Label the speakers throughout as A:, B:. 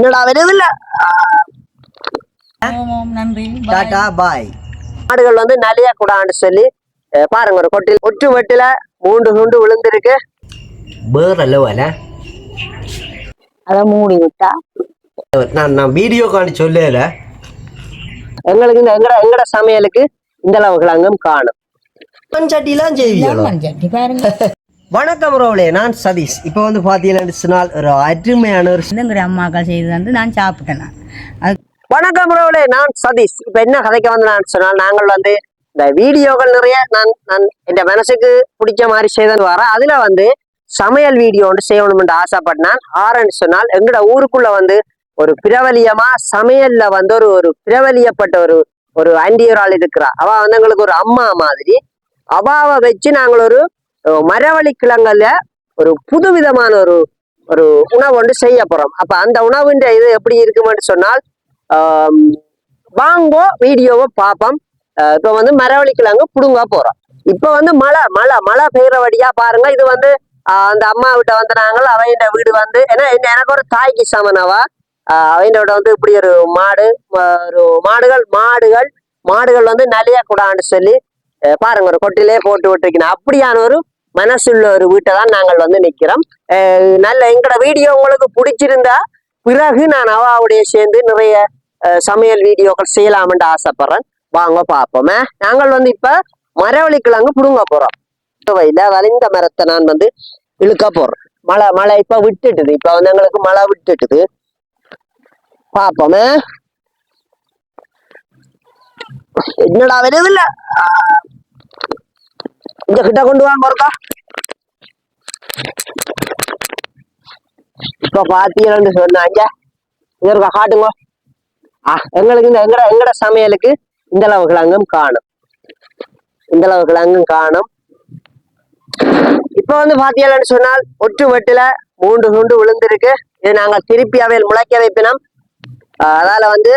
A: என்னடா வருது இல்ல
B: ஓம் நன்றி.
C: டாடா பாய்.
A: மாடுகள் வந்து நலிய கூடான்னு சொல்லி பாருங்க ஒரு கொட்டில். ஒற்று வெட்டில மூன்று குண்டு விழுந்திருக்கு.
C: வேற லெவல?
B: அதை மூடி விட்டா?
C: நான் நான் வீடியோ காணி சொல்லல.
A: எங்களுக்கு இந்த எங்கட எங்கட சமையலுக்கு இந்த அளவு கிழங்கும் காணும்.
C: சட்டிலாம் செய்வீங்களோ
B: லெமன் சட்னி பாருங்க.
C: வணக்கம் ரோலே நான் சதீஷ். இப்போ வந்து பார்த்தீங்கன்னு சொன்னால் ஒரு அருமையான ஒரு
B: சின்னங்குடி அம்மாக்கள் செய்து வந்து நான் சாப்பிட்டேன் நான்.
A: வணக்கம் ரோலே நான் சதீஷ். இப்ப என்ன கதைக்க வந்து நான் சொன்னால் நாங்கள் வந்து இந்த வீடியோக்கள் நிறைய நான் நான் என் மனசுக்கு பிடிச்ச மாதிரி செய்தது வர அதுல வந்து சமையல் வீடியோ ஒன்று செய்யணும்னு ஆசைப்பட்டேன். ஆரன்னு சொன்னால் எங்கட ஊருக்குள்ள வந்து ஒரு பிரபலியமா சமையல்ல வந்து ஒரு ஒரு பிரபலியப்பட்ட ஒரு ஒரு ஆண்டி ஒரு ஆள் இருக்கிறா அவ வந்து எங்களுக்கு ஒரு அம்மா மாதிரி. அவாவை வச்சு நாங்கள் ஒரு மரவள்ளி கிழங்குல ஒரு புதுவிதமான ஒரு ஒரு உணவு ஒன்று செய்ய போறோம். அப்ப அந்த உணவுன்ற இது எப்படி இருக்குமென்று சொன்னால் வாங்கோ வீடியோவை பார்ப்போம். இப்போ இப்ப வந்து மரவள்ளி கிழங்கு புடுங்க போறோம். இப்ப வந்து மழை மழை மழை பெய்யறபடியா பாருங்க. இது வந்து அந்த அம்மா வீட்டை வந்து நாங்கள் அவையோட வீடு வந்து ஏன்னா என்ன- எனக்கு ஒரு தாய்க்கு சமனவா அவையோட வந்து இப்படி ஒரு மாடு ஒரு மாடுகள் மாடுகள் மாடுகள் வந்து நலிய கூடான்னு சொல்லி பாருங்க ஒரு கொட்டிலே போட்டு விட்டுருக்கணும் அப்படியான ஒரு மனசுள்ள ஒரு வீட்டை தான் நாங்கள் வந்து நிக்கிறோம். நல்ல எங்களோட வீடியோ உங்களுக்கு பிடிச்சிருந்தா பிறகு நான் அவாவுடைய சேர்ந்து நிறைய அஹ் சமையல் வீடியோக்கள் செய்யலாம்னு ஆசைப்படுறேன். வாங்க பார்ப்போமே. நாங்கள் வந்து இப்ப மரவள்ளி கிழங்கு புடுங்க போறோம். வயல வளைந்த மரத்தை நான் வந்து இழுக்க போகிறேன் மழை மழை இப்ப விட்டுட்டுது. இப்ப வந்து எங்களுக்கு மழை விட்டுட்டுது. பார்ப்போமே. என்னடா வருது கொஞ்சம் கிட்ட கொண்டு வாங்க ஒருக்கா. இப்ப பாத்தீங்கன்னு சொன்னாங்க இங்க. இருக்கா காட்டுங்க. ஆ, எங்களுக்கு இந்த எங்கட எங்கட சமையலுக்கு இந்த அளவு கிழங்கும் காணும். இந்த அளவு கிழங்கும் காணும். இப்ப வந்து பாத்தீங்கன்னு சொன்னால் ஒற்று வெட்டுல மூன்று துண்டு விழுந்திருக்கு. இது நாங்க திருப்பி அவையில் முளைக்க வைப்பினோம். அதால வந்து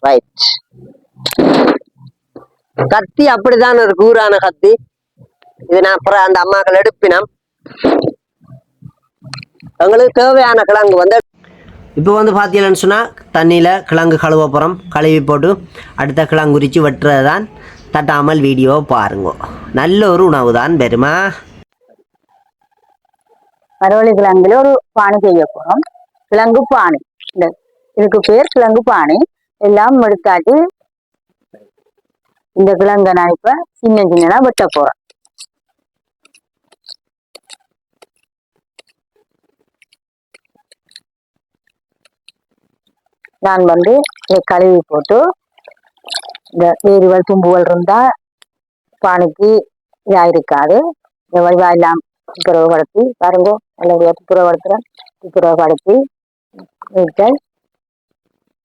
A: ரைட் கத்தி அப்படிதான் ஒரு கூரான கத்தி. இது நான் அப்புறம் அந்த அம்மாக்கள் எடுப்பினோம். எங்களுக்கு தேவையான கிழங்கு வந்து
C: இப்போ வந்து பார்த்தீங்கன்னு சொன்னால் தண்ணியில் கிழங்கு கழுவ போகிறோம் கழுவி போட்டு அடுத்த கிழங்கு உரிச்சு வெட்டுறது தான் தட்டாமல் வீடியோவை பாருங்க. நல்ல ஒரு உணவு தான் பெருமா.
B: மரவள்ளி கிழங்குல ஒரு பானை செய்ய போறோம். கிழங்கு பானை. இந்த இதுக்கு பேர் கிழங்கு பானை. எல்லாம் எடுத்தாட்டி இந்த கிழங்க நான் இப்ப சின்ன சின்னதா வெட்ட போறேன். நான் வந்து இதை கழுவி போட்டு இந்த வேறுவல் தும்புவல் இருந்தா பானைக்கு இதா இருக்காது இந்த வடிவா எல்லாம் துப்புரவுப்படுத்தி பாருங்க நல்லபடியா துப்புரவுப்படுத்துறேன் துப்புரவுப்படுத்தி நீட்டல்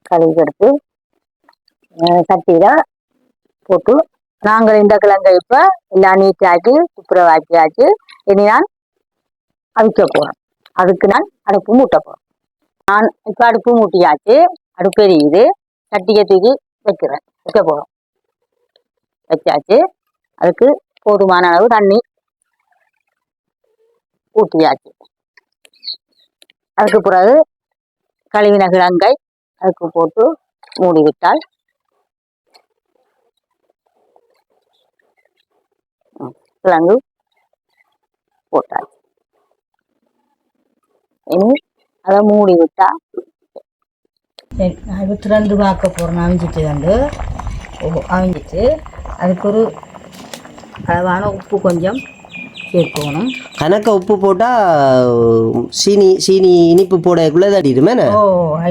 B: கழுவி எடுத்து அஹ் சட்டியில போட்டு நாங்கள் இந்த கிழங்கை இப்ப எல்லாம் நீட்டாக்கி துப்புரவாக்கியாச்சு இனி நான் அவிக்க போறேன் அதுக்கு நான் அடுப்பு மூட்ட போறேன் நான் இப்ப அடுப்பு மூட்டியாச்சு அடுப்பு எரியுது சட்டியை தூக்கி வைக்கிறேன். வைக்க போகிறோம் வச்சாச்சு அதுக்கு போதுமான அளவு தண்ணி ஊட்டியாச்சு அதுக்கு பிறகு கழுவின கிழங்கை அதுக்கு போட்டு மூடி விட்டால் ம், கிழங்கு போட்டாச்சு இனி அதை மூடி விட்டா சரி நான் இப்போ திறந்து பார்க்க போகிறேன் அவிஞ்சிட்டு வந்து அவிஞ்சிட்டு அதுக்கு ஒரு அளவான உப்பு கொஞ்சம் சேர்க்கணும்
C: கணக்க உப்பு போட்டால் சீனி சீனி இனிப்பு போடக்குள்ளே தடிடுமே
B: ஓ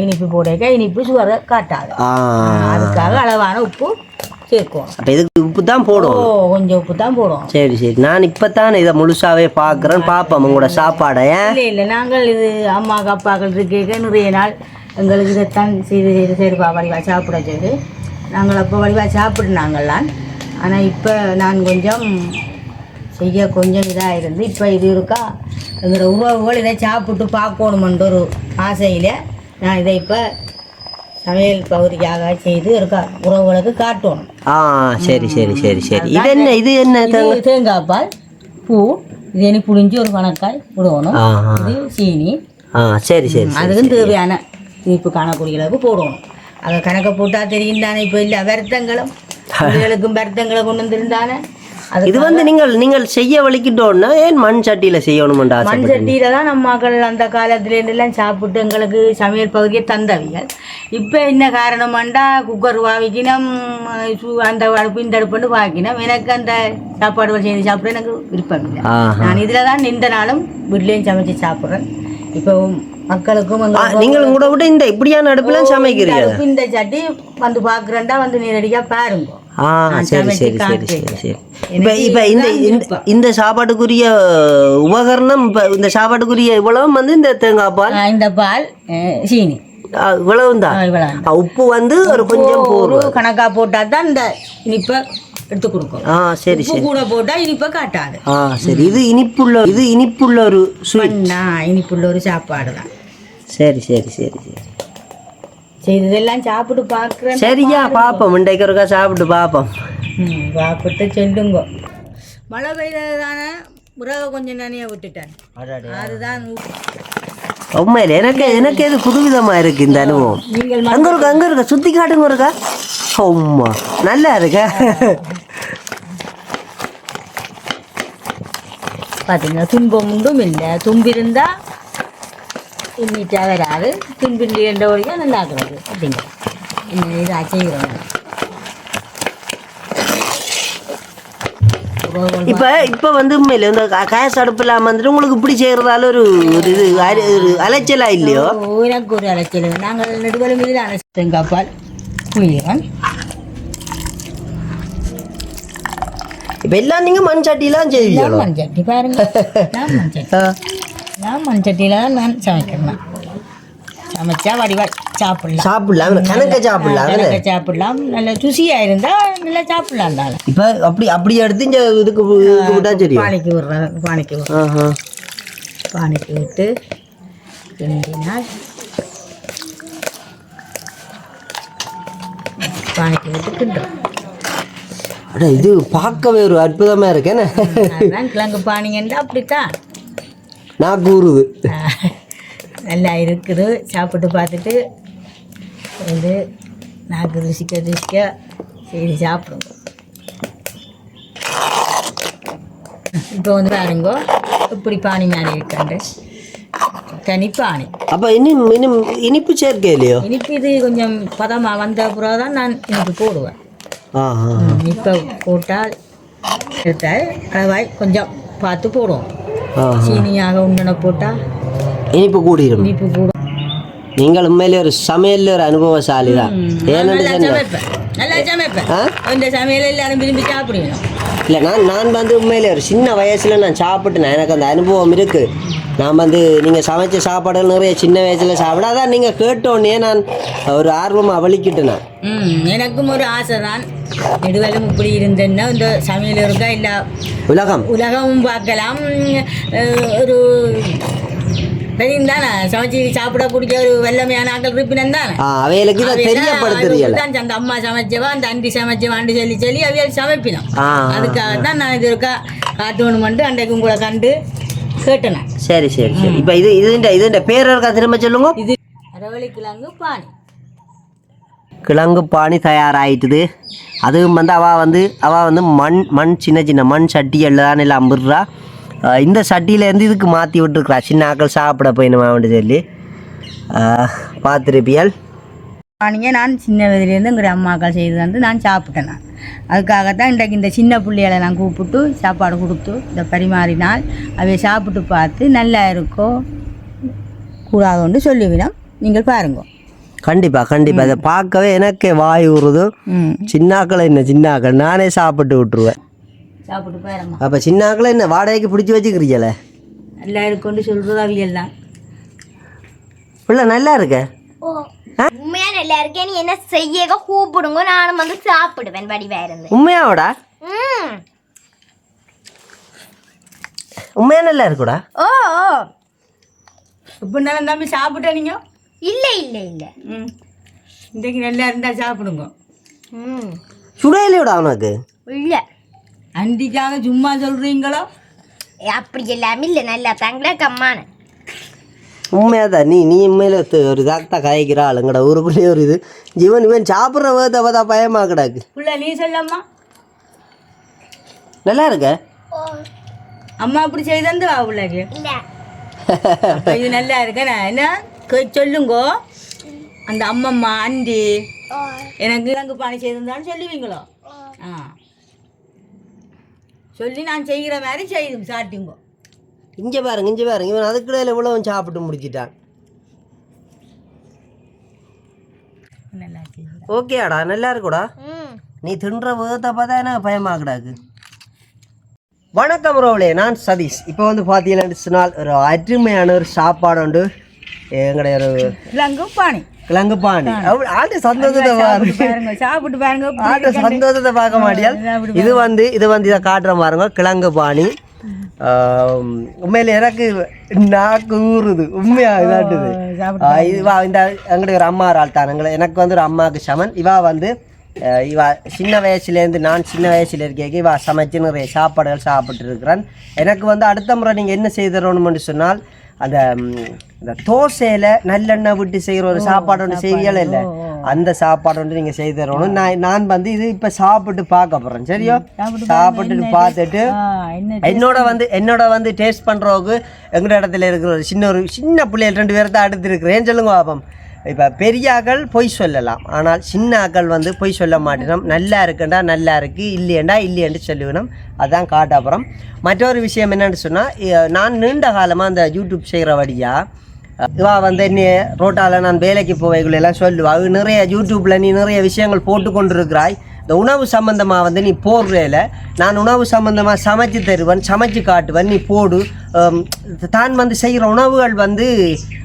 B: இனிப்பு போடைக்க இனிப்பு சுவரை காட்டாது
C: ஆ
B: அதுக்காக அளவான உப்பு சேர்க்கணும்
C: அப்போ இதுக்கு உப்பு தான்
B: ஓ
C: போடும்
B: கொஞ்சம் உப்பு தான் போடுவோம்
C: சரி சரி. நான் இப்போ தான் இதை முழுசாவே பார்க்குறேன் பார்ப்போம் உங்களோட சாப்பாடை
B: இல்லை இல்லை நாங்கள் இது அம்மாக்கு அப்பாக்கள் இருக்க நிறைய நாள். எங்களுக்கு இதைத்தான் செய்து செய்து செய்துப்பா வடிவாக சாப்பிட செய்து நாங்கள் அப்போ வடிவாக சாப்பிடுனாங்களாம். ஆனால் இப்போ நான் கொஞ்சம் செய்ய கொஞ்சம் இதாக இருந்து இப்போ இது இருக்கா? எங்களோட உறவுகள் இதை சாப்பிட்டு பார்க்கணுமென்ற ஒரு ஆசையில் நான் இதை இப்போ சமையல் பகுதிக்காக செய்து இருக்கா. உறவுகளுக்கு காட்டணும்
C: ஆ சரி சரி சரி சரி. இது என்ன இது என்ன
B: தேங்காய்? பால் பூ. இது இனி புளிஞ்சு ஒரு கணக்காய் விடணும்
C: ஆஹா
B: இது சீனி.
A: ஆ சரி சரி
B: அதுக்கும் தேவையான இனிப்பு காணக்கூடிய அளவுக்கு போடணும் அதை கணக்கை போட்டால் தெரியும் தானே இப்போ இல்லை வருத்தங்களும். பிள்ளைகளுக்கும் வருத்தங்களை கொண்டு வந்திருந்தானே.
A: இது வந்து நீங்கள் நீங்கள் செய்ய வலிக்கிட்டோன்னா ஏன் மண் சட்டியில செய்யணுமெண்டா
B: மண் சட்டியில தான் நம்ம மக்கள் அந்த காலத்துல இருந்தெல்லாம் சாப்பிட்டு எங்களுக்கு சமையல் பகுதியை தந்தவிகள். இப்போ என்ன காரணமாண்டா குக்கர் வாங்கிக்கணும் அந்த அடுப்பு இந்த அடுப்புன்னு வாங்கினோம் எனக்கு அந்த சாப்பாடு செய்து சாப்பிட எனக்கு விருப்பம் இல்லை. நான் இதில் தான் இந்த நாளும் வீட்லேயும் சமைச்சு சாப்பிட்றேன். இப்போ மக்களுக்கும்
A: நீங்கள் கூட விட இந்த இப்படியான அடுப்புலாம் சமைக்கிறீங்க?
B: இந்த சட்டி வந்து பார்க்குறேன்டா வந்து நேரடியாக பாருங்க.
A: ஆ சரி சரி சரி. சரி. சரி இப்போ இப்போ இந்த இந்த- சாப்பாட்டுக்குரிய உபகரணம் இப்போ இந்த சாப்பாட்டுக்குரிய இவ்வளவும் வந்து இந்த தேங்காய் பால்
B: இந்த பால் சீனி.
A: இவ்வளவும் தான் உப்பு வந்து ஒரு கொஞ்சம்
B: ஒரு
A: போடுவோம்
B: கணக்கா போட்டா தான் இந்த இனிப்பை எடுத்து கொடுக்கும்.
A: ஆ சரி சரி.
B: கூட போட்டா இனிப்பை காட்டாது.
A: ஆ சரி. இது இனிப்புள்ள இது இனிப்புள்ள ஒரு ஸ்வீட்
B: இனிப்புள்ள ஒரு சாப்பாடு தான்
A: சரி சரி சரி சரி.
B: செய்ததெல்லாம் சாப்பிட்டு பார்க்குறேன்
A: சரியா பாப்போம். இன்றைக்கு ஒருக்கா சாப்பிட்டு பாப்போம்.
B: ம் சாப்பிட்டு சொல்லுங்க. மழை பெய்தது தானே உறவை கொஞ்சம் நனைய விட்டுட்டேன். அதுதான்
A: உண்மையில எனக்கு எனக்கு இது புதுவிதமா இருக்கு இந்த அனுபவம்? அங்க இருக்க அங்க இருக்க? சுத்தி காட்டுங்க இருக்கா உம்மா நல்லா இருக்க.
B: பார்த்தீங்கன்னா துன்பம் உண்டும் இல்லை. தும்பிருந்தா இன்னிட்டா வராது தும்பின்றி என்ற வழியாக நல்லா இருக்கிறது அப்படிங்க இன்னும் இதாக செய்கிறோம்
A: இப்ப இப்ப வந்து உண்மையில இந்த கேஸ் அடுப்பு இல்லாம வந்துட்டு உங்களுக்கு இப்படி செய்யறதால ஒரு ஒரு இது ஒரு அலைச்சலா இல்லையோ
B: எனக்கு ஒரு அலைச்சல் நாங்கள் நெடுவலும் இதில் அழைச்சிட்டோம் காப்பால்
A: இப்ப எல்லாம் நீங்க மண் சட்டிலாம் செய்வீங்களோ
B: மண் சட்டி பாருங்க மண் சட்டி நான் மண் சட்டியில் நான் சமைக்கிறேன் சமைச்சா வடிவாய் சாப்பிடலாம்
A: சாப்பிடலாம் கணக்க சாப்பிடலாம்.
B: கணக்க சாப்பிடலாம் நல்ல ருசியாக இருந்தால் நல்லா சாப்பிடலாம் தானே
A: இப்ப அப்படி அப்படி எடுத்து இந்த இதுக்கு விட்டா தெரியும்
B: பானைக்கு விடுறேன் பானைக்கு விடுறேன். பானைக்கு விட்டு கிண்டினால் பானைக்கு விட்டு கிண்டுறேன்
A: அட இது பார்க்கவே ஒரு அற்புதமா இருக்கேன்னு
B: அதுதான் கிழங்கு பானைங்கண்டா அப்படித்தான்
A: நான் கூறுது.
B: நல்லா இருக்குது. சாப்பிட்டு பார்த்துட்டு இது நாக்கு ருசிக்க ருசிக்க சரி சாப்பிடுங்க. இப்போ வந்து பாருங்க இப்படி பானி மேலே இருக்காண்டு தனி பானி
A: அப்ப இன்னும் இன்னும் இனிப்பு சேர்க்க இல்லையோ?
B: இனிப்பு இது கொஞ்சம் பதமாக வந்த பிறகு தான் நான் இனிப்பு போடுவேன். இப்போ போட்டால் எடுத்தால் அளவாய் கொஞ்சம் பார்த்து போடுவோம். சீனியாக உண்டனை போட்டால்
A: இனிப்பு கூடிரும்.
B: இனிப்பு கூடும்.
A: நீங்கள் உண்மையிலே ஒரு சமையல்ல ஒரு அனுபவசாலி தான் ஏன்னு
B: நல்லா சமைப்பேன். நல்லா சமைப்பேன்.
A: ஆ?
B: இந்த சமையல் எல்லாரும் விரும்பி சாப்பிடுவேன்
A: இல்லை நான் நான் வந்து உண்மையிலே ஒரு சின்ன வயசுல நான் சாப்பிட்டேன். எனக்கு அந்த அனுபவம் இருக்கு. நான் வந்து நீங்கள் சமைச்ச சாப்பாடுகள் நிறைய சின்ன வயசுல சாப்பிட அதான் நீங்கள் கேட்டோன்னே நான் ஒரு ஆர்வமாக வலிக்கிட்டேன்
B: எனக்கும் ஒரு ஆசை தான். நெடுவலும் இப்படி இருந்தேன்னா இந்த சமையல் இருக்கா இல்லை
A: உலகம்.
B: உலகமும் பார்க்கலாம். ஒரு தெரியும் தானே சமைச்சு சாப்பிட பிடிச்ச ஒரு வெள்ளமையான ஆக்கள் இருப்பினம் தானே?
A: ஆ அவைகளுக்கு இதை தெரியப்படுத்துறீங்கள?
B: தான் அந்த அம்மா சமைச்சவா அந்த அண்டி சமைச்சவான்னு சொல்லி சொல்லி அவியல் சமைப்பினோம்.
A: ஆ.
B: அதுக்காக தான் நான் இது இருக்கா காட்டணுமெண்டு அன்றைக்கும் கூட கண்டு கேட்டேன்.
A: சரி சரி சரி. இப்போ இது இதுண்ட இதுண்ட பேர் இருக்கா திரும்ப சொல்லுங்க.
B: இது கிழங்கு பானி
A: கிழங்கு பானி அதுவும் வந்து அவள் வந்து அவள் வந்து மண் மண் சின்ன சின்ன மண் சட்டிகளில் தான் எல்லாம் அம்பிடுறா. இந்த சட்டியிலேருந்து இதுக்கு மாற்றி விட்டுருக்குறா. சின்ன ஆக்கள் சாப்பிட போயினுமான்னு சொல்லி. பார்த்திருப்பியல்?
B: பானியை நான் சின்ன வயதுலேருந்து எங்கள் அம்மாக்கள் செய்து வந்து நான் சாப்பிட்டேன் நான். அதுக்காகத்தான் இன்றைக்கு இந்த சின்ன பிள்ளைகளை நான் கூப்பிட்டு சாப்பாடு கொடுத்து இதை பரிமாறினால் அவை சாப்பிட்டு பார்த்து நல்லா இருக்கோ கூடாதுன்னு சொல்லிவிடும். நீங்கள் பாருங்க.
A: கண்டிப்பாக கண்டிப்பாக அதை பார்க்கவே எனக்கே வாய் ஊறுது.
B: ம்.
A: சின்னாக்கள் என்ன சின்னாக்கள் நானே சாப்பிட்டு விட்டுருவேன்.
B: சாப்பிட்டு பாருங்க
A: அப்போ சின்னாக்களை என்ன வாடகைக்கு பிடிச்சி வச்சுக்கிறீங்களே
B: நல்லா இருக்குன்னு சொல்கிறது தான்
A: பிள்ளை நல்லா இருக்க?
D: உண்மையா நல்லா இருக்கேன் நீ என்ன செய்ய கூப்பிடுங்க நானும் வந்து சாப்பிடுவேன் வடிவா இருந்து
A: உண்மையாவோடா?
D: ம்.
A: உண்மையா நல்லா இருக்குடா?
D: ஓ ஓ.
B: இப்போ தம்பி சாப்பிட்டேன் நீங்கள்
D: இல்ல இல்ல இல்ல.
B: ம். இன்றைக்கு நல்லா இருந்தால் சாப்பிடுங்க.
D: ம்.
A: சுடையிலையோடா அவனுக்கு
D: இல்ல.
B: அண்டிக்காக சும்மா சொல்கிறீங்களோ
D: அப்படி எல்லாம் இல்ல நல்லா தாங்களே கம்மான.
A: உண்மையாதான் நீ நீ உண்மையில ஒரு இதாக்தா கதைக்கிறா ஆளுங்கடா ஊருக்குள்ளே ஒரு இது. ஜீவன் இவன் சாப்பிட்ற வேத பார்த்தா பயமா கிடாக்கு.
B: புள்ள நீ சொல்லம்மா.
A: நல்லா இருக்க?
B: அம்மா அப்படி செய்தந்து வா பிள்ளைக்கு இது நல்லா இருக்கு நான் என்ன? சொல்லுங்கோ. அந்த அம்மம்மா அண்டி. எனக்கு இலங்கு பானை செய்திருந்தாலும் சொல்லுவீங்களோ? ஆ. சொல்லி நான் செய்கிற மாதிரி செய்து சாட்டிங்கோ
A: இங்க பாருங்க இங்க பாருங்க. இவன் அதுக்கிடையில இவ்வளவு சாப்பிட்டு முடிச்சிட்டான். ஓகேடா நல்லா இருக்குடா. நீ தின்ற விதத்தை பார்த்தா எனக்கு பயமாகடாக்கு வணக்கம் ரோவலே நான் சதீஷ். இப்போ வந்து பார்த்தீங்கன்னு சொன்னால் ஒரு அருமையான ஒரு சாப்பாடு உண்டு. எங்களுடைய ஒரு கிழங்கு ஆட்டு சந்தோஷத்தை பாருங்க.
B: சாப்பிட்டு பாருங்க
A: ஆட்டு சந்தோஷத்தை பார்க்க மாட்டியால். இது வந்து இது வந்து இதை காட்டுற பாருங்க கிழங்கு பாணி உண்மையில எனக்கு நாக்கு ஊறுது. உண்மையா இதாட்டுது. இவா இந்த எங்களுடைய ஒரு அம்மா ஆள் தான் எங்களை எனக்கு வந்து ஒரு அம்மாவுக்கு சமன். இவா வந்து இவா சின்ன வயசுலேருந்து நான் சின்ன வயசுல இருக்கேன் இவா சமைச்சு நிறைய சாப்பாடுகள் சாப்பிட்டு இருக்கிறேன் எனக்கு வந்து அடுத்த முறை நீங்கள் என்ன செய்தரணும்னு சொன்னால் அந்த இந்த தோசையில் நல்லெண்ணெய் விட்டு செய்கிற ஒரு சாப்பாடு ஒன்று செய்யல இல்லை அந்த சாப்பாடு ஒன்று நீங்கள் செய்து தரணும். நான் நான் வந்து இது இப்போ சாப்பிட்டு பார்க்க போகிறேன் சரியோ? சாப்பிட்டுட்டு பார்த்துட்டு
B: என்ன
A: என்னோட வந்து என்னோட வந்து டேஸ்ட் பண்ணுறவங்க எங்கள் இடத்துல இருக்கிற ஒரு சின்ன ஒரு சின்ன பிள்ளைகள் ரெண்டு பேரை தான் அடுத்து இருக்கிறேன் சொல்லுங்க பாப்போம். இப்போ பெரியாக்கள் பொய் சொல்லலாம். ஆனால் சின்ன ஆக்கள் வந்து பொய் சொல்ல மாட்டேனோம். நல்லா இருக்குண்டா நல்லா இருக்கு. இல்லையண்டா இல்லையண்டு சொல்லிவிடும் அதான் காட்டாப்புறம். மற்றொரு விஷயம் என்னன்னு சொன்னால் நான் நீண்ட காலமாக அந்த யூடியூப் செய்கிற வழியா இவா வந்து நீ ரோட்டால் நான் வேலைக்கு போவைகள் எல்லாம் சொல்லுவா. அவ நிறைய யூடியூப்பில் நீ நிறைய விஷயங்கள் போட்டு கொண்டிருக்கிறாய். இந்த உணவு சம்மந்தமாக வந்து நீ போடுறேல. நான் உணவு சம்மந்தமாக சமைச்சு தருவேன் சமைச்சு காட்டுவேன் நீ போடு. தான் வந்து செய்கிற உணவுகள் வந்து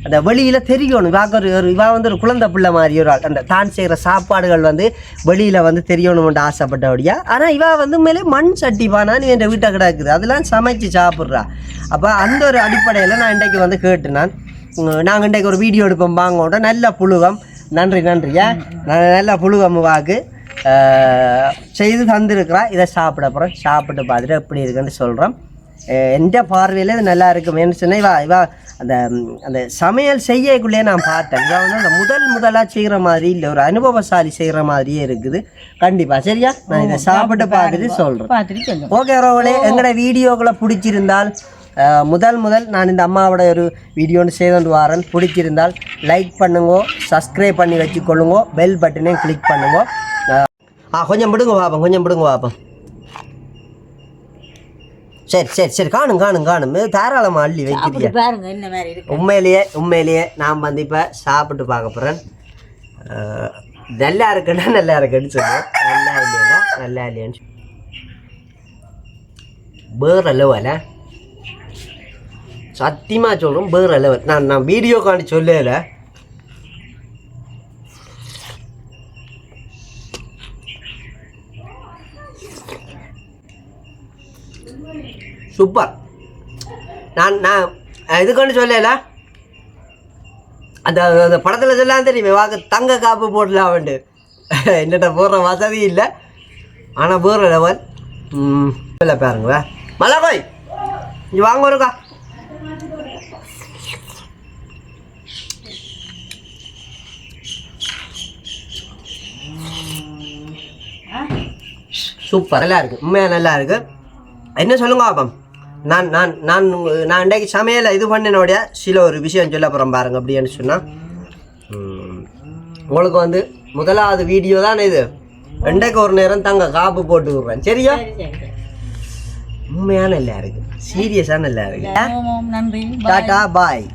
A: அந்த வெளியில் தெரியணும். இவாக்கு ஒரு ஒரு இவா வந்து ஒரு குழந்தை பிள்ளை மாதிரி ஒரு அந்த தான் செய்கிற சாப்பாடுகள் வந்து வெளியில் வந்து தெரியணும்னு ஆசைப்பட்டபடியா. ஆனால் இவா வந்து மேலே மண் சட்டிப்பானா நீ என் வீட்டை கிடக்குது. அதெல்லாம் சமைச்சு சாப்பிட்றா. அப்போ அந்த ஒரு அடிப்படையில் நான் இன்றைக்கு வந்து கேட்டு நான் நாங்கள் இன்றைக்கு ஒரு வீடியோ எடுப்போம் வாங்கோட நல்ல புழுகம் நன்றி நன்றியா நான் நல்ல புழுகம் வாக்கு. செய்து தந்திருக்கிறா இதை சாப்பிட போகிறோம் சாப்பிட்டு பார்த்துட்டு எப்படி இருக்குன்னு சொல்கிறோம் எந்த பார்வையில் இது நல்லா இருக்கும் ஏன்னு சொன்னால் இவா இவா அந்த அந்த சமையல் செய்யக்குள்ளேயே நான் பார்த்தேன். இவா வந்து அந்த முதல் முதலாக செய்கிற மாதிரி இல்லை ஒரு அனுபவசாலி செய்கிற மாதிரியே இருக்குது. கண்டிப்பாக சரியா? நான் இதை சாப்பிட்டு பார்த்துட்டு சொல்கிறேன் ஓகே ரோவலே எங்களோட வீடியோக்களை பிடிச்சிருந்தால் முதல் முதல் நான் இந்த அம்மாவோட ஒரு வீடியோன்னு செய்து வரேன் பிடிச்சிருந்தால் லைக் பண்ணுங்க சப்ஸ்கிரைப் பண்ணி வச்சுக்கொள்ளுங்க பெல் பட்டனையும் கிளிக் பண்ணுங்க. ஆ கொஞ்சம் விடுங்க பாப்போம் கொஞ்சம் விடுங்க பாப்போம். சரி சரி சரி காணும் காணும் காணும். தாராளமாக அள்ளி வைக்கிறியா
B: பாருங்க என்ன மாதிரி
A: உண்மையிலேயே உண்மையிலேயே நான் வந்து இப்போ சாப்பிட்டு பார்க்க போகிறேன் நல்லா இருக்குன்னா நல்லா இருக்குன்னு சொல்லுவேன் நல்லா இல்லையா நல்லா இல்லையான்னு. வேற லெவல சத்தியமாக சொல்கிறோம் வேறு லெவல் நான் நான் வீடியோ காண்டி சொல்லல. சூப்பர் நான் நான் இதுக்கு சொல்லல? அந்த அந்த படத்தில் சொல்லலாம் தெரியுமே வாக்கு தங்க காப்பு போடலாம்ண்டு என்னட்ட போடுற வசதி இல்லை. ஆனால் போடுற லெவல் இல்லை பாருங்களேன் மலகோய் இங்கே வாங்க ஒருக்கா. சூப்பர் நல்லா இருக்கு உண்மையாக நல்லா இருக்கு என்ன சொல்லுங்க பாப்பம். நான் நான் நான் நான் இன்றைக்கு சமையலை இது பண்ணினோடைய சில ஒரு விஷயம் சொல்ல போகிறேன் பாருங்க அப்படின்னு சொன்னால் உங்களுக்கு வந்து முதலாவது வீடியோ தான் இது? ரெண்டைக்கு ஒரு நேரம் தங்க காப்பு போட்டு விடுறேன். சரியா? உண்மையான நல்லா இருக்கு சீரியஸாக நல்லா இருக்கு டாட்டா பாய்